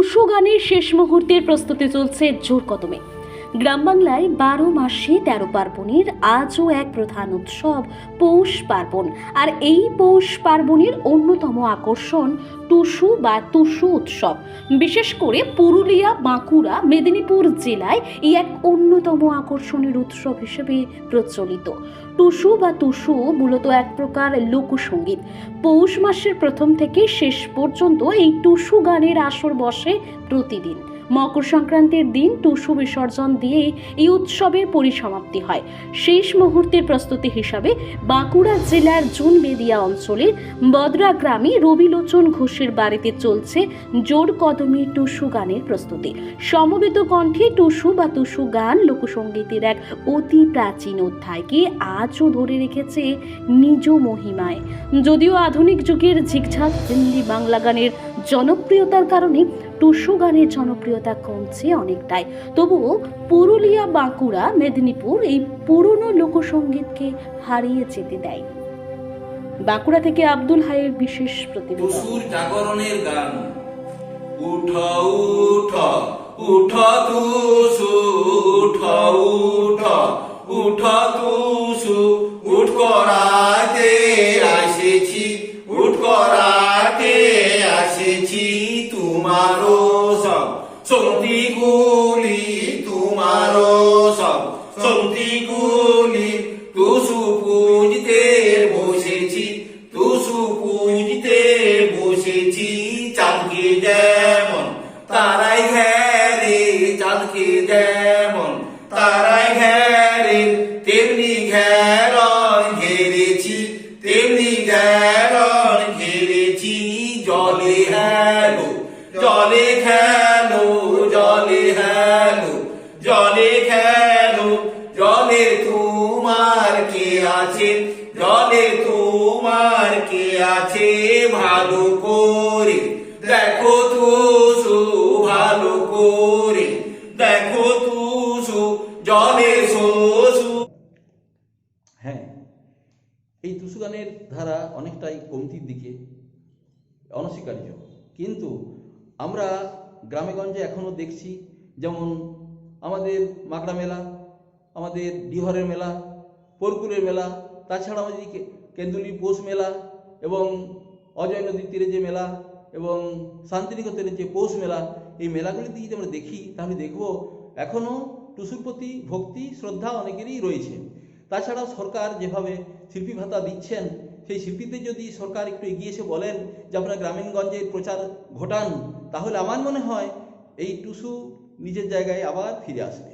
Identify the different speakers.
Speaker 1: গানের শেষ মুহূর্তের প্রস্তুতি চলছে জোর কদমে। গ্রাম বাংলায় বারো মাসে তেরো পার্বণের আজও এক প্রধান উৎসব পৌষ পার্বণ। আর এই পৌষ পার্বণের অন্যতম আকর্ষণ টুসু বা টুসু উৎসব। বিশেষ করে পুরুলিয়া, বাঁকুড়া, মেদিনীপুর জেলায় এই এক অন্যতম আকর্ষণের উৎসব হিসেবে প্রচলিত। টুসু বা টুসু মূলত এক প্রকার লোকসঙ্গীত। পৌষ মাসের প্রথম থেকে শেষ পর্যন্ত এই টুসু গানের আসর বসে প্রতিদিন। মকর সংক্রান্তির দিন টুসু বিসর্জন দিয়ে এই উৎসবের পরিসমাপ্তি হয়। শেষ মুহূর্তের প্রস্তুতি হিসাবে বাঁকুড়া জেলার জুনবেদিয়া অঞ্চলের বদরা গ্রামে রবিলোচন ঘোষের বাড়িতে চলছে জোর কদমে টুসু গানের প্রস্তুতি। সমবেত কণ্ঠে টুসু বা টুসু গান লোকসঙ্গীতের এক অতি প্রাচীন অধ্যায়কে আজও ধরে রেখেছে নিজ মহিমায়। যদিও আধুনিক যুগের ঝিকঝাক হিন্দি বাংলা গানের জনপ্রিয়তার কারণে টুসু গানের জনপ্রিয়তা কমছে অনেকটাই। তবুও পুরুলিয়া বাঁকুড়া, মেদিনীপুর এই পুরনো লোকসঙ্গীতকে হারিয়ে যেতে দেয়। বাঁকুড়া থেকে আব্দুল হাইয়ের বিশেষ প্রতিবেদন।
Speaker 2: উঠ উঠ উঠ উঠ উঠ উঠ আসেছি উঠ করাতে আসেছি তোমারও সব। সঙ্গী গুলি তোমারও সব। সঙ্গী গুলি টুসু পুজতে বসেছি, টুসু পুজতে বসেছি চাঁদকে যেমন। তারাই ঘেরে চাঁদকে যেমন। তারাই ঘেরে তেমনি জলে জলে খেলো জলে তোমার কে আছে? জলে তোমার কে আছে ভালো করে? দেখো তুসু, ভালো করে। দেখো তুসু, জলে শোষু
Speaker 3: হ্যাঁ এই টুসু গানের ধারা অনেকটাই কমতির দিকে অনস্বীকার্য। কিন্তু আমরা গ্রামেগঞ্জে এখনও দেখছি যেমন আমাদের মাকড়া মেলা, আমাদের ডিহরের মেলা, পরকুরের মেলা, তাছাড়া আমাদের কেন্দুলি পৌষ মেলা এবং অজয় নদীর তীরে যে মেলা এবং শান্তিনিকেতনের যে পৌষ মেলা, এই মেলাগুলিতে যদি আমরা দেখি, তাহলে দেখব এখনও টুসুর প্রতি ভক্তি, শ্রদ্ধা অনেকেরই রয়েছে। তাছাড়াও সরকার যেভাবে শিল্পী ভাতা দিচ্ছেন, সেই শিল্পীদের যদি সরকার একটু এগিয়ে এসে বলেন যে, আপনারা গ্রামীণগঞ্জের প্রচার ঘটান, তাহলে আমার মনে হয় এই টুসু নিজের জায়গায় আবার ফিরে আসবে।